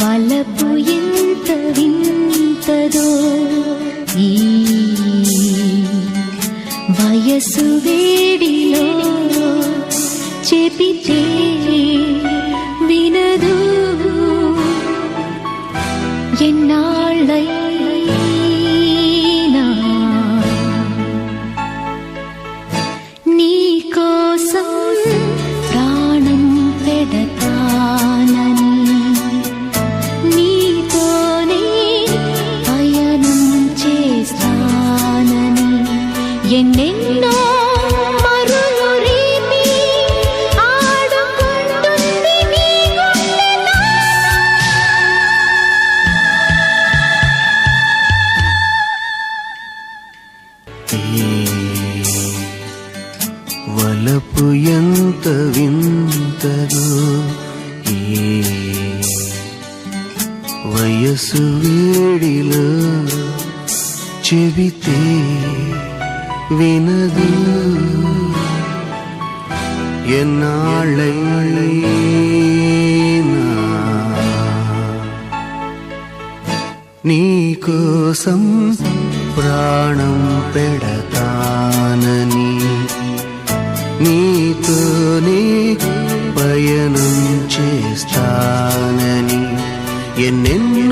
వలపు వేడిలో చెపితే వినదు. ఎన్నెన్నో వలపు ఎంత వింతదో వయసు వేడిలో చెబితే వినదు నీ కోసం ప్రాణం పెడతానని నీతోనే పయనం చేస్తానని ఎన్నెన్నో